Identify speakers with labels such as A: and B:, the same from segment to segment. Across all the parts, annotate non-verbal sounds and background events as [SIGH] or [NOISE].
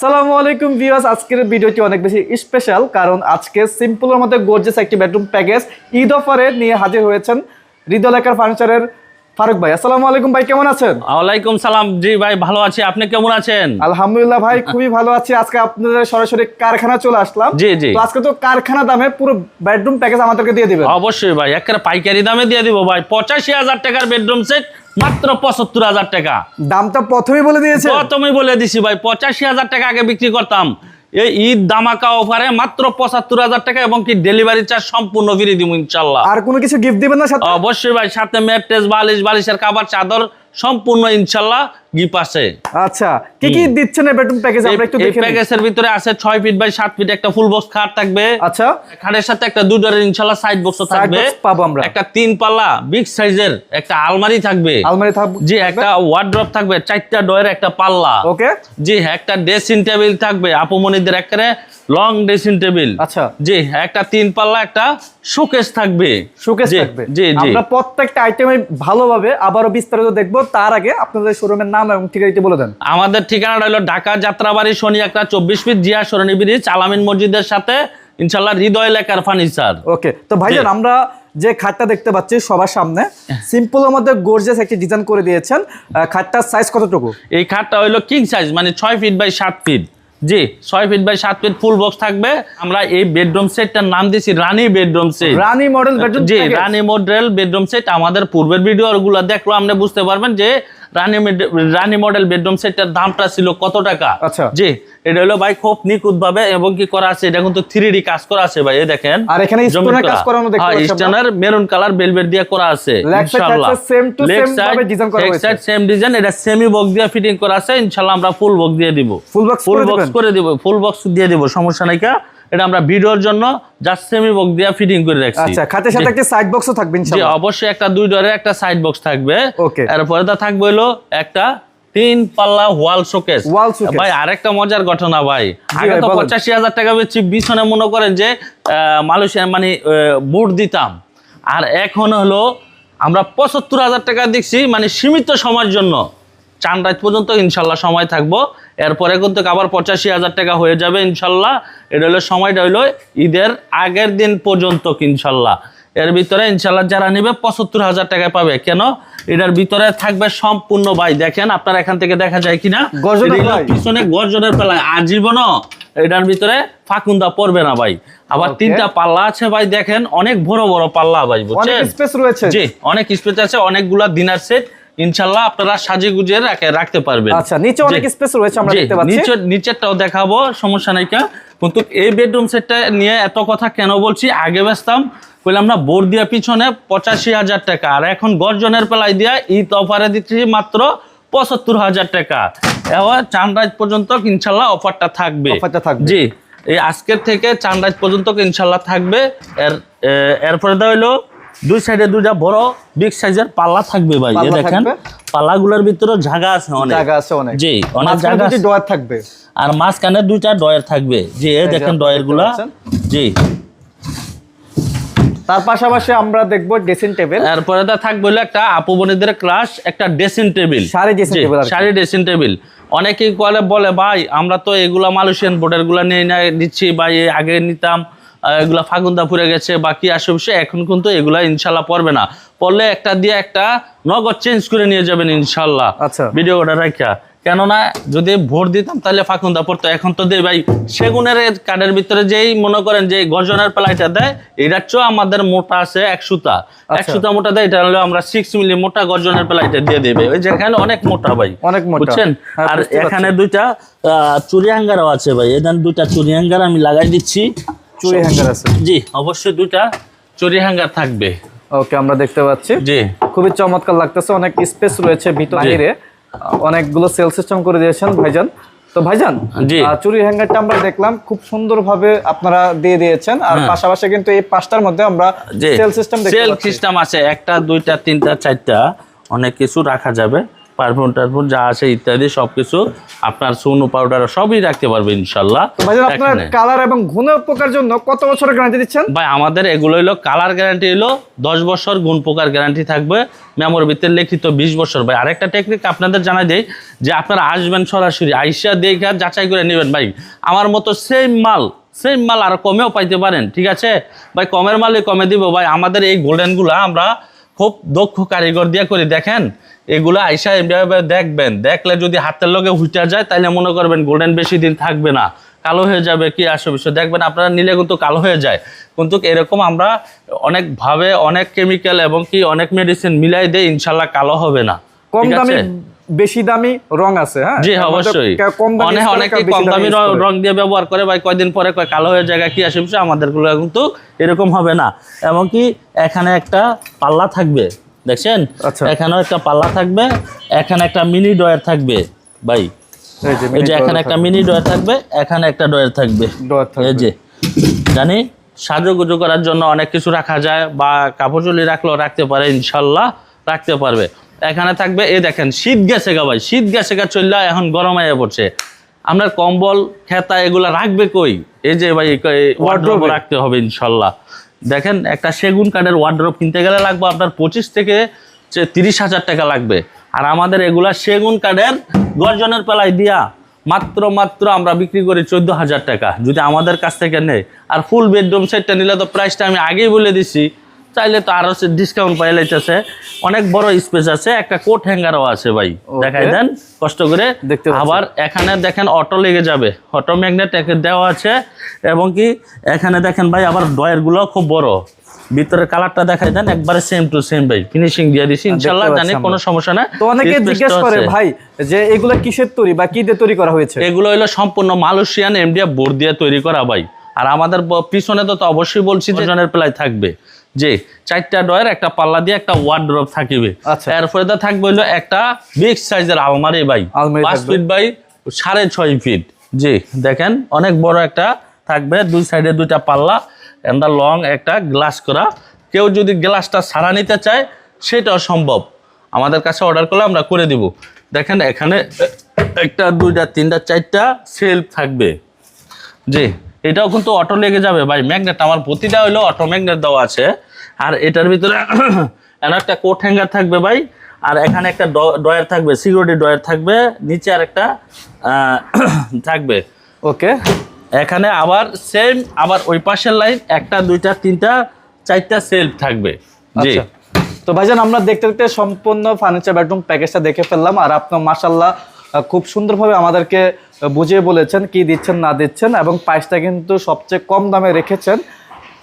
A: আসসালামু আলাইকুম ভিউয়ার্স, আজকের ভিডিওটি অনেক বেশি স্পেশাল কারণ আজকে সিম্পলের মধ্যে গর্জেস একটি বেডরুম প্যাকেজ ঈদ অফারে নিয়ে হাজির হয়েছেন হৃদয়লেখার ফার্নিচারের ফারুক ভাই আসসালামু আলাইকুম ভাই কেমন আছেন?
B: ওয়ালাইকুম সালাম। জি ভাই ভালো আছি। আপনি কেমন আছেন?
A: আলহামদুলিল্লাহ ভাই খুবই ভালো আছি। আজকে আপনাদের সরাসরি কারখানা চলে আসলাম।
B: জি, জি।
A: তো আজকে তো কারখানা দামে পুরো বেডরুম প্যাকেজ আমাদেরকে দিয়ে দিবেন।
B: অবশ্যই ভাই একটা পাইকারি দামে দিয়ে দিব ভাই। পঁচাশি হাজার টাকার বেডরুম সেট মাত্র পঁচাত্তর হাজার টাকা।
A: দামটা প্রথমেই বলে দিয়েছে।
B: প্রথমেই বলে দিছি ভাই পঁচাশি হাজার টাকা আগে বিক্রি করতাম। এই ঈদ দামাকা অফারে মাত্র পঁচাত্তর হাজার টাকা এবং কি ডেলিভারি চার্জ সম্পূর্ণ ফিরে দিব ইনশাল্লাহ
A: আর কোনো কিছু গিফট দিবেন না
B: অবশ্যই ভাই সাথে ম্যাট্রেস বালিশ বালিশের খাবার চাদর সম্পূর্ণ ইনশাল্লাহ গিফট আছে।
A: আচ্ছা কি কি দিচ্ছেন এই বেডরুম প্যাকেজ আমরা একটু দেখে
B: প্যাকেজের ভিতরে আছে ছয় ফিট বাই সাত ফিট একটা ফুল বক্স খাট থাকবে।
A: আচ্ছা।
B: খাটের সাথে একটা দুই দুধের ইনশাল্লাহ সাইড বক্স
A: Side
B: থাকবে।
A: box পাবো আমরা।
B: একটা তিন পাল্লা বিগ সাইজের একটা আলমারি থাকবে।
A: আলমারি থাকবে
B: জি একটা ওয়ার্ড্রপ থাকবে চারটা ডয়ের একটা পাল্লা।
A: ওকে
B: জি একটা ড্রেসিং টেবিল থাকবে। আপুমনিদের একটা লং ড্রেসিং টেবিল
A: আচ্ছা।
B: জি একটা তিন পাল্লা একটা শোকেস থাকবে।
A: শোকেস থাকবে।
B: জি জি।
A: আমরা প্রত্যেকটা আইটেমে ভালোভাবে আবারও বিস্তারিত দেখব। তার আগে আপনাদের শোরুমের নাম এবং ঠিকানাটি বলে দেন।
B: আমাদের ঠিকানাটা হলো ঢাকা যাত্রাবাড়ি শনি একটা চব্বিশ ফিট জিয়া সরণি ব্রিজ আলামিন মসজিদের সাথে। ইনশাল্লাহ হৃদয় লেখার ফার্নিচার
A: ওকে তো ভাইজান আমরা যে খাটটা দেখতে পাচ্ছি সবার সামনে সিম্পলের মধ্যে গর্জিয়াস একটি ডিজাইন করে দিয়েছেন। খাটটার সাইজ কতটুকু?
B: এই খাটটা হইল কিং সাইজ মানে ছয় ফিট বাই সাত ফিট জি ছয় ফিট বাই সাত ফিট ফুল বক্স থাকবে। আমরা এই বেডরুম সেটটার নাম দিয়েছি Rani bedroom set
A: Rani model bedroom
B: জি রানী মডেল বেডরুম সেট আমাদের পূর্বের ভিডিও গুলো দেখল আপনি বুঝতে পারবেন যে রানী রানী মডেল বেডরুম সেটটার দামটা ছিল কত টাকা?
A: আচ্ছা।
B: জি এটা হলো ভাই খুব নিখুঁত ভাবে এবং কি করা আছে এটা কিন্তু থ্রি ডি কাজ করা আছে ভাই এই দেখেন।
A: আর এখানে এর কাজ করানো দেখতে পাচ্ছি আমরা।
B: স্টোনের মেরুন কালার বেলভেট দিয়ে করা আছে ইনশাআল্লাহ।
A: same to same ভাবে design করা হয়েছে।
B: সেম ডিজাইন এটা সেমি বক্স দিয়ে ফিটিং করা আছে ইনশাআল্লাহ আমরা ফুল বক্স দিয়ে দিব।
A: Full box
B: ফুল বক্স করে দিব ফুল বক্স দিয়ে দিব সমস্যা নাই কা। এটা আমরা ভিডিওর জন্য জাস্ট সেমি বক্স দিয়ে ফিটিং করে রাখছি
A: আচ্ছা খাটের সাথে। একটি সাইড বক্সও থাকবে
B: জি
A: ইনশাআল্লাহ
B: অবশ্যই একটা দুই ডোরের একটা সাইড বক্স থাকবে
A: Okay.
B: এরপরে তা থাকবে হলো একটা তিন পাল্লা ওয়াল শোকেস
A: Wall showcase।
B: ভাই আরেকটা মজার ঘটনা ভাই আগে তো
A: বলেন।
B: পঁচাশি হাজার টাকা বেচছি বিছনে মনে করেন যে মালয়েশিয়া মানে বুট দিতাম আর এখন হলো আমরা পঁচাত্তর হাজার টাকা দিচ্ছি মানে সীমিত সময়ের জন্য চান রাত পর্যন্ত ইনশাল্লাহ সময় থাকব। এরপরে কিন্তু আবার পঁচাশি হাজার টাকা হয়ে যাবে ইনশাল্লাহ। এটা হলো সময়টা হলো ঈদের আগের দিন পর্যন্ত ইনশাল্লাহ। এর ভিতরে ইনশাল্লাহ যারা নেবে পঁচাত্তর হাজার টাকা পাবে। কেন? এটার ভিতরে থাকবে সম্পূর্ণ ভাই দেখেন আপনার এখান থেকে দেখা যায় কিনা? পিছনে গর্জনের পেলায় আজীবনও এটার ভিতরে ফাকুন্দা পড়বে না ভাই আবার তিনটা পাল্লা আছে ভাই দেখেন অনেক বড় বড় পাল্লা ভাই
A: অনেক
B: বুঝছেন?
A: স্পেস রয়েছে।
B: জি অনেক স্পেস আছে। অনেকগুলা দিনার সেট ইনশাল্লাহ আপনারা সাজে রাখে- রাখতে পারবেন।
A: আচ্ছা নিচে অনেক স্পেস রয়েছে আমরা দেখতে পাচ্ছি।
B: নিচের নিচেরটাও দেখাবো সমস্যা নাই কা কিন্তু এই বেডরুম সেটটা নিয়ে এত কথা কেন বলছি? আগে বেচতাম বললাম না বোর্ড দিয়া পিছনে পঁচাশি হাজার টাকা আর এখন গর্জনের পেলাই দিয়া ঈদ অফারে দিচ্ছি মাত্র পঁচাত্তর হাজার টাকা। এবার চানরাজ পর্যন্ত ইনশাল্লাহ অফারটা থাকবে।
A: অফারটা থাকবে।
B: জি এই আজকের থেকে চানরাজ পর্যন্ত ইনশাল্লাহ থাকবে। এর এরপরে দেওয়া হলো দুই সাইডে দুইটা বড় বিগ সাইজের পাল্লা থাকবে ভাই এই দেখেন। পাল্লাগুলোর ভিতরে জায়গা আছে অনেক।
A: জায়গা আছে অনেক।
B: জি অনেক জায়গা আছে।
A: ডয়ার থাকবে।
B: আর মাঝখানে দুইটা ডয়ের থাকবে। জি এই দেখেন
A: আপনারা
B: ডয়ের জি।
A: তার পাশাপাশি আমরা দেখব ড্রেসিং টেবিল
B: এরপরে তা থাকবে একটা আপু বোনেদের ক্লাস একটা ড্রেসিং টেবিল
A: সারি আর কি।
B: সারি ড্রেসিং টেবিল অনেকেই বলে বলে ভাই আমরা তো এগুলা মালয়েশিয়ান বোর্ডেরগুলা নিয়ে নিচ্ছি বা আগে নিতাম। এগুলা ফাগুন্দা পুরে গেছে বা কি আসে বিষয় এখন কিন্তু এগুলা ইনশাল্লাহ পড়বে না। পড়লে একটা দিয়ে একটা নগদ চেঞ্জ করে নিয়ে যাবেন ইনশাল্লাহ।
A: আচ্ছা।
B: ভিডিও ওটা রাখা কেননা যদি ভোট দিতাম তাহলে ফাঁকুন্দা পড়তো এখন তো দেয় ভাই সেগুনের কার্ডের ভিতরে যেই মনে করেন যে গর্জনের প্লাইটা দেয় এটার চেয়েও আমাদের মোটা আছে এক সুতা। এক
A: আচ্ছা।
B: সুতা মোটা দেয় এটা হলো আমরা সিক্স মিলি মোটা গর্জনের প্লাইটা দিয়ে দেবে ওই যেখানে অনেক মোটা ভাই।
A: অনেক মোটা।
B: বুঝছেন?
A: হ্যাঁ,
B: আর এখানে দুইটা আহ, চুরি হ্যাঙ্গারও আছে ভাই। এখানে দুইটা চুরি হ্যাঙ্গার আমি লাগাই দিচ্ছি।
A: চুরি হ্যাঙ্গার আছে।
B: জি অবশ্যই দুইটা চুরি হ্যাঙ্গার থাকবে।
A: ওকে আমরা দেখতে পাচ্ছি।
B: জি।
A: খুবই চমৎকার লাগতেছে অনেক স্পেস রয়েছে ভিতর অনেকগুলো সেল সিস্টেম করে দিয়েছেন ভাইজান। তো ভাইজান
B: জি।
A: চুরি হ্যাঙ্গারটা আমরা দেখলাম খুব সুন্দরভাবে আপনারা দিয়ে দিয়েছেন। আর পাশাপাশি কিন্তু এই পাঁচটার মধ্যে আমরা সেল সিস্টেম
B: সেল সিস্টেম আছে একটা দুইটা তিনটা চারটা অনেক কিছু রাখা যাবে। পারফিউম টারফিউম যা আছে ইত্যাদি সবকিছু আপনার সুনো পাউডার সবই রাখতে পারবে ইনশাল্লাহ।
A: আপনার কালার এবং ঘুনে পোকার জন্য কত বছরের গ্যারান্টি দিচ্ছেন?
B: ভাই আমাদের এগুলো হলো কালার গ্যারান্টি হলো দশ বছর গুণ পোকার গ্যারান্টি থাকবে। মেমোর ভিতরে লিখিত বিশ বছর। ভাই আরেকটা টেকনিক আপনাদের জানাই দেই যে আপনারা আসবেন সরাসরি আইসা দেখে যাচাই করে নেবেন। ভাই আমার মতো সেম মাল সেম মাল আর কমেও পাইতে পারেন ঠিক আছে? ভাই কমের মালে কমে দিব। ভাই আমাদের এই গোল্ডেনগুলো আমরা খুব দক্ষ কারিগর দিয়ে করে দেখেন এগুলো আইসা এভাবে দেখবেন। দেখলে যদি হাতের লগে হুইটা যায় তাহলে মনে করবেন গোল্ডেন বেশি দিন থাকবে না। কালো হয়ে যাবে কি আসবে বিষয়। দেখবেন আপনারা নিলে কিন্তু কালো হয়ে যায়। কিন্তু এরকম আমরা অনেকভাবে অনেক কেমিক্যাল এবং কি অনেক মেডিসিন মিলাই দিয়ে ইনশাল্লাহ কালো হবে না।
A: কম দামে? বেশি দামি রং আছে হ্যাঁ?
B: জি অবশ্যই।
A: কম দামি
B: অনেক কম দামি র- দিয়ে ব্যবহার করে ভাই কয়দিন পরে কয় কালো হয়ে যায় কি আসে আমাদেরগুলো কিন্তু এরকম হবে না। এবং কি এখানে একটা পাল্লা থাকবে দেখছেন?
A: আচ্ছা।
B: এখানেও একটা পাল্লা থাকবে এখানে একটা মিনি ডয়ার থাকবে ভাই।
A: এই যে
B: এখানে একটা মিনি ডয়ার থাকবে এখানে একটা ডয়ার থাকবে। এই যে জানি? সাজুগুজু করার জন্য অনেক কিছু রাখা যায় বা কাপড় চুলি রাখলেও রাখতে পারে ইনশাল্লাহ রাখতে পারবে। এখানে থাকবে এ দেখেন শীত গেছে গা ভাই শীত গেছে গা চললে এখন গরম হয়ে পড়ছে। আমরা কম্বল খেতা এগুলা রাখবে কই? এই যে ভাই ওয়ার্ড্রোব রাখতে হবে ইনশাল্লাহ। দেখেন একটা সেগুন কাঠের ওয়ার্ড্রোব কিনতে গেলে লাগবে আপনার পঁচিশ থেকে তিরিশ হাজার টাকা লাগবে। আর আমাদের এগুলা সেগুন কাঠের গর্জনের পেলায় দিয়া মাত্র মাত্র আমরা বিক্রি করি চোদ্দ হাজার টাকা। যদি আমাদের কাছ থেকে নেয় আর ফুল বেডরুম সেটটা নিলে তো প্রাইসটা আমি আগেই বলে দিছি চাইলে তো আরও ডিসকাউন্ট পাই লাইতেছে। অনেক বড় স্পেস আছে একটা কোট হ্যাঙ্গারও আছে ভাই। দেখাই দেন কষ্ট করে।
A: দেখতে
B: আবার এখানে দেখেন অটো লেগে যাবে। অটো ম্যাগনেট দেওয়া আছে এবং কি এখানে দেখেন ভাই আবার ডয়েরগুলো খুব বড়। ভিতরের কালারটা দেখাই দেন একবারে সেম টু সেম ভাই। ফিনিশিং দিয়ে দিছি ইনশাল্লাহ জানি কোনো সমস্যা নাই।
A: তো অনেকে জিজ্ঞেস করে ভাই যে এগুলো কিসের তৈরি বা কি দিয়ে তৈরি করা হয়েছে?
B: এগুলো হলো সম্পূর্ণ মালয়েশিয়ান এমডিএ বোর্ড দিয়ে তৈরি করা ভাই। আর আমাদের পিছনে তো তো অবশ্যই বলছি যে জনের প্লাই থাকবে। যে চারটা ডয়ের একটা পাল্লা দিয়ে একটা ওয়ার্ড্রপ থাকবে।
A: আচ্ছা।
B: এরপরে তো থাকবে হলো একটা বিগ সাইজের আলমারি ভাই।
A: আলমারি
B: পাঁচ ফিট বাই সাড়ে ছয় ফিট জি দেখেন অনেক বড় একটা থাকবে দুই সাইডে দুইটা পাল্লা এন্ড লং একটা গ্লাস করা। কেউ যদি গ্লাসটা সারা নিতে চায় সেটাও সম্ভব। আমাদের কাছে অর্ডার করলে আমরা করে দিব। দেখেন এখানে একটা দুইটা তিনটা চারটা সেলফ থাকবে। জি এটাও কিন্তু অটো লেগে যাবে ভাই। ম্যাগনেট আমার প্রতিটা হলো অটো ম্যাগনেট দেওয়া আছে। আর এটার ভিতরে [CLEARS THROAT] একটা কোট হ্যাঙ্গার থাকবে ভাই আর এখানে একটা ডয়ার থাকবে সিকিউরিটি ডয়ার থাকবে নিচে আর একটা [CLEARS THROAT] থাকবে।
A: ওকে
B: এখানে আবার সেম আবার ওই পাশের লাইন একটা দুইটা তিনটা চারটা সেলফ থাকবে। জি।
A: আচ্ছা। তো ভাইজান আমরা দেখতে দেখতে সম্পূর্ণ ফার্নিচার বেডরুম প্যাকেজটা দেখে ফেললাম আর আপনার মাসাল্লাহ খুব সুন্দরভাবে আমাদেরকে বুঝিয়ে বলেছেন কি দিচ্ছেন না দিচ্ছেন এবং প্রাইসটা কিন্তু সবচেয়ে কম দামে রেখেছেন।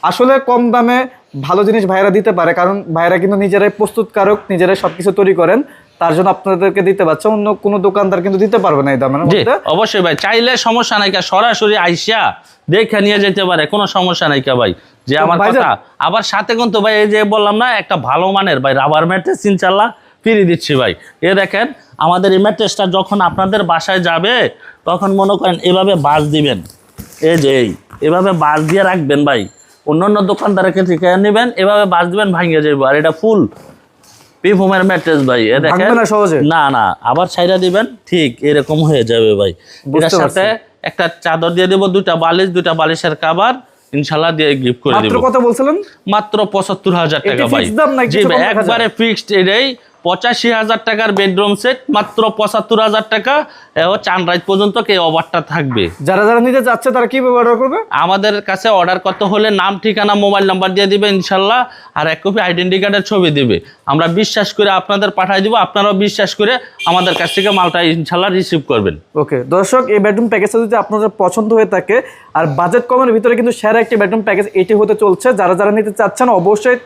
A: আসলে কম দামে ভালো জিনিস ভাইরা দিতে পারে কারণ ভাইরা কিন্তু নিজেরাই প্রস্তুতকারক নিজেরাই সবকিছু তৈরি করেন তার জন্য আপনাদেরকে দিতে পারছে অন্য কোনো দোকানদার কিন্তু দিতে পারবে না এই দামের মধ্যে।
B: অবশ্যই ভাই চাইলে সমস্যা নাই সরাসরি আইসা দেখে নিয়ে যেতে পারে কোনো সমস্যা নাই ভাই। যে আমার কথা আবার সাথে কিন্তু ভাই এই যে বললাম না একটা ভালো মানের ভাই রাবার ম্যাট্রেস ইনশাল্লাহ ফিরে দিচ্ছি ভাই। এ দেখেন আমাদের এই ম্যাট্রেসটা যখন আপনাদের বাসায় যাবে তখন মনে করেন এভাবে বাস দিবেন। এই যে এই এভাবে বাস দিয়ে রাখবেন ভাই। অন্য অন্য দোকানদারকে থেকে নেবেন? এভাবে বাস দিবেন ভাঙিয়ে যাবে আর এটা ফুল। পিফোমের ম্যাট্রেস ভাই এ দেখেন।
A: না
B: না আবার ছাইরা দিবেন ঠিক এরকম হয়ে যাবে ভাই। এটার সাথে একটা চাদর দিয়ে দেবো দুটা বালিশ দুটা বালিশের কাবার ইনশাল্লাহ দিয়ে গিফট করে
A: মাত্র
B: দিব।
A: কত বলছিলেন?
B: মাত্র পঁচাত্তর হাজার
A: এটা
B: টাকা ভাই। জি একবারে ফিক্সড এটাই পঁচাশি হাজার টাকার বেডরুম সেট মাত্র পঁচাত্তর হাজার টাকা এও চান রাত পর্যন্ত কে অফারটা থাকবে।
A: যারা যারা নিতে যাচ্ছে তারা কি অর্ডার করবে?
B: আমাদের কাছে অর্ডার করতে হলে নাম ঠিকানা মোবাইল নাম্বার দিয়ে দিবে ইনশাল্লাহ আর এক কপি আইডেন্টি কার্ডের ছবি দিবে। আমরা বিশ্বাস করে আপনাদের পাঠিয়ে দিব আপনারাও বিশ্বাস করে আমাদের কাছ থেকে মালটা ইনশাল্লাহ রিসিভ করবেন।
A: ওকে দর্শক এই বেডরুম প্যাকেজটা যদি আপনাদের পছন্দ হয়ে থাকে আর বাজেট কমের ভিতরে কিন্তু সেরা একটি বেডরুম প্যাকেজ এটি হতে চলছে। যারা যারা নিতে চাচ্ছেন অবশ্যই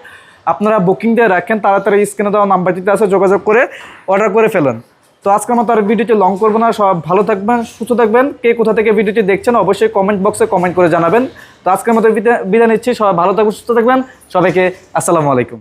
A: আপনারা বুকিং দিয়ে রাখেন, তাড়াতাড়ি স্ক্রিনে দেওয়া নাম্বারটিতে আছে যোগাযোগ করে অর্ডার করে ফেলেন। তো আজকের মতো আর ভিডিওটি লং করব না সব ভালো থাকবেন, সুস্থ থাকবেন। কে কোথা থেকে ভিডিওটি দেখছেন অবশ্যই কমেন্ট বক্সে কমেন্ট করে জানাবেন। তো আজকের মতো বিদায় নিচ্ছি, সবাই ভালো থাকবেন, সুস্থ থাকবেন। সবাইকে আসসালামু আলাইকুম।